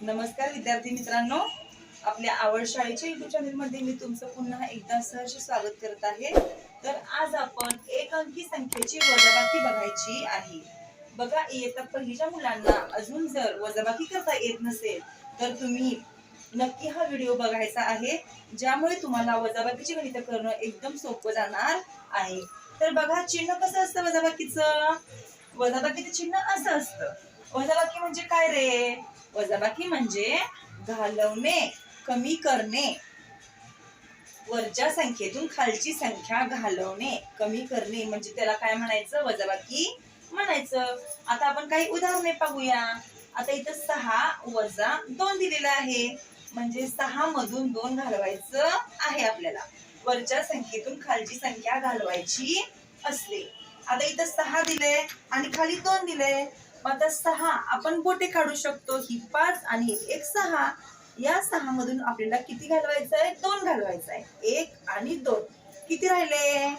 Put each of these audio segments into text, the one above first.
नमस्कार विद्यार्थी मित्रांनो. आपल्या आवड शाळेच्या युट्यूब चॅनलमध्ये मी तुमचं पुन्हा एकदा सहर्ष स्वागत करत आहे. तर आज आपण एक अंकी संख्येची वजाबाकी बघायची आहे. बघा इयत्ता पहिलीच्या मुलांना अजून जर वजाबाकी करता येत नसेल तर तुम्ही नक्की हा व्हिडिओ बघायचा आहे ज्यामुळे तुम्हाला वजाबाकीची गणित करणं एकदम सोपं जाणार आहे. तर बघा चिन्ह कसं असतं वजाबाकीचं? वजाबाकीचं चिन्ह असं असतं. वजाबाकी म्हणजे काय रे? वजाबाकी म्हणजे घालवणे कमी करणे. वरच्या संख्येतून खालची संख्या घालवणे कमी करणे. म्हणजे त्याला काय म्हणायचं? वजाबाकी म्हणायचं. आता आपण काही उदाहरणे पाहूया. आता इथं सहा वजा दोन दिलेलं आहे. म्हणजे सहा मधून दोन घालवायचं आहे आपल्याला. वरच्या संख्येतून खालची संख्या घालवायची असते. आता इथं सहा दिले आणि खाली दोन दिले. मग आता सहा आपण बोटे काढू शकतो ही पाच आणि एक सहा. या सहा मधून आपल्याला किती घालवायचं आहे? दोन घालवायचं आहे. एक आणि दोन. किती राहिले?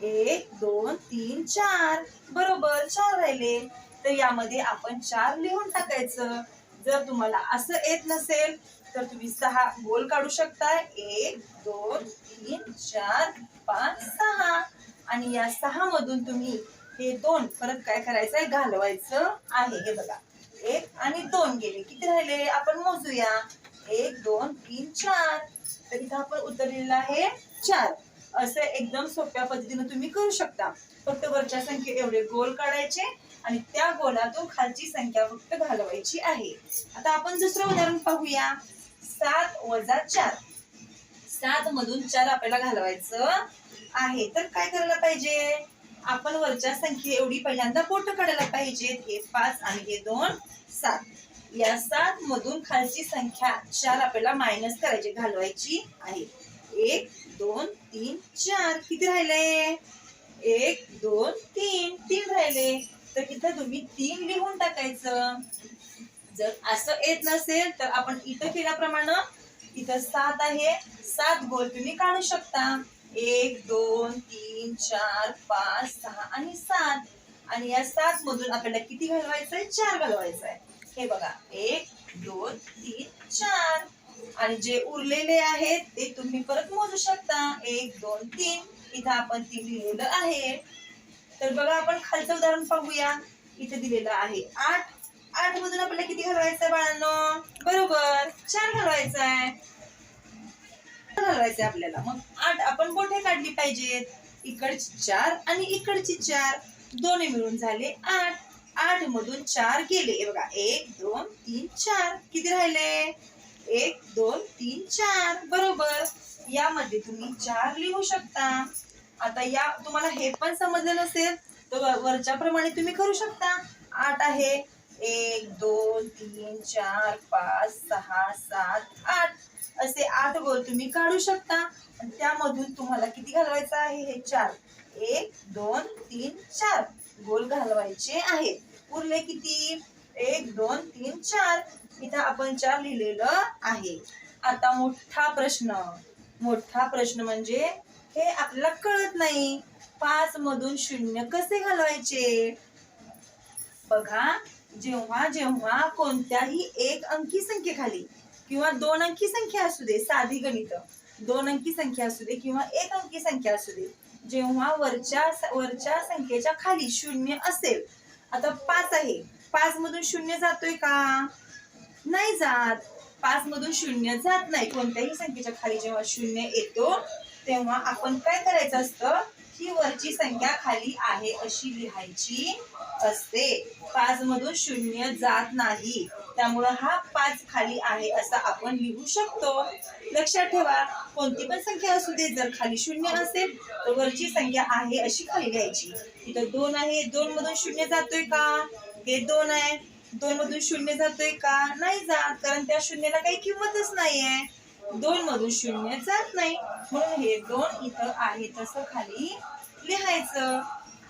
एक दोन तीन चार. बरोबर चार राहिले. तर यामध्ये आपण चार लिहून टाकायचं. जर तुम्हाला असं येत नसेल तर तुम्ही सहा गोल काढू शकता एक दोन तीन चार पाच सहा. आणि या सहा मधून तुम्ही हे दोन परत काय करायचंय? घालवायचं आहे. हे बघा. एक आणि दोन गेले. किती राहिले? आपण मोजूया. एक दोन तीन चार. तर इथं आपण उतरलेलं आहे चार. असं एकदम सोप्या पद्धतीने तुम्ही करू शकता. फक्त वरच्या संख्ये एवढे गोल काढायचे आणि त्या गोलातून खालची संख्या फक्त घालवायची आहे. आता आपण दुसरं उदाहरण पाहूया. सात वजा चार. सात मधून चार आपल्याला घालवायचं आहे. तर काय करायला पाहिजे? आपण वरच्या संख्ये एवढी पहिल्यांदा बोट काढायला पाहिजेत. हे पाच आणि हे दोन सात. या सात मधून खालची संख्या चार आपल्याला मायनस करायची घालवायची आहे. एक दोन तीन चार. किती राहिले? एक दोन तीन. तीन राहिले. तर इथं तुम्ही तीन लिहून टाकायचं. जर असं येत नसेल तर आपण इथं केल्याप्रमाणे इथं सात आहे. सात गोल तुम्ही काढू शकता. एक दोन तीन चार पाच सहा आणि सात. आणि या सात मधून आपल्याला किती घालवायचंय? चार घालवायचं आहे हे बघा. एक दोन तीन चार. आणि जे उरलेले आहेत ते तुम्ही परत मोजू शकता. एक दोन तीन. इथं आपण तीन लिहिलेलं आहे. तर बघा आपण खालचं उदाहरण पाहूया. इथे दिलेलं आहे आठ. आठ मधून आपल्याला किती घालवायचं आहे बाळांनो? बरोबर. चार घालवायचं आहे घालवायचे आपल्याला. मग आठ आपण बोटे काढली पाहिजेत इकडची चार आणि इकडची चार. दोन्ही मिळून झाले आठ. आठ मधून चार गेले. बघा एक दोन तीन चार. किती राहिले? एक दोन तीन चार. बरोबर. यामध्ये तुम्ही चार लिहू शकता. आता या तुम्हाला हे पण समजलं नसेल तर वरच्या प्रमाणे तुम्ही करू शकता. आठ आहे. एक दोन तीन चार पाच सहा सात आठ. असे आठ गोल तुम्ही काढू शकता. त्यामधून तुम्हाला किती घालवायचं आहे? हे चार. एक दोन तीन चार गोल घालवायचे आहेत. उरले किती? एक दोन तीन चार. इथं आपण चार लिहिलेलं आहे. आता मोठा प्रश्न. मोठा प्रश्न म्हणजे हे आपल्याला कळत नाही. पाच मधून शून्य कसे घालवायचे? बघा जेव्हा जेव्हा कोणत्याही एक अंकी संख्येखाली किंवा दोन अंकी संख्या असू दे साधी गणित. दोन अंकी संख्या असू दे किंवा एक अंकी संख्या असू दे. जेव्हा वरच्या वरच्या संख्येच्या खाली शून्य असेल आता पाच आहे. पाच मधून शून्य जातोय का? नाही जात. पाच मधून शून्य जात नाही. कोणत्याही संख्येच्या खाली जेव्हा शून्य येतो तेव्हा आपण काय करायचं असतं? ही वरची संख्या खाली आहे अशी लिहायची असते. पाच मधून शून्य जात नाही. त्यामुळं हा पाच खाली आहे असं आपण लिहू शकतो. लक्षात ठेवा कोणती पण संख्या असू दे जर खाली शून्य असेल तर वरची संख्या आहे अशी खाली लिहायची. इथं दोन आहे दोन मधून शून्य जातोय का? हे दोन आहे दोन मधून शून्य जातोय का? नाही जात कारण त्या शून्याला काही किंमतच नाहीये. दोन मधून शून्य जात नाही. म्हणून हे दोन इथं आहे तसं खाली लिहायचं.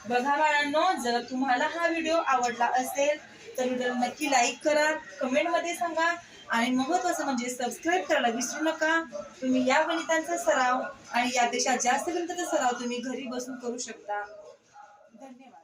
बघा बाळांनो जर तुम्हाला हा व्हिडिओ आवडला असेल तर व्हिडिओ नक्की लाईक करा कमेंटमध्ये सांगा. आणि महत्वाचं म्हणजे सबस्क्राईब करायला विसरू नका. तुम्ही या गणितांचा सराव आणि यापेक्षा जास्त गणिताचा सराव तुम्ही घरी बसून करू शकता. धन्यवाद.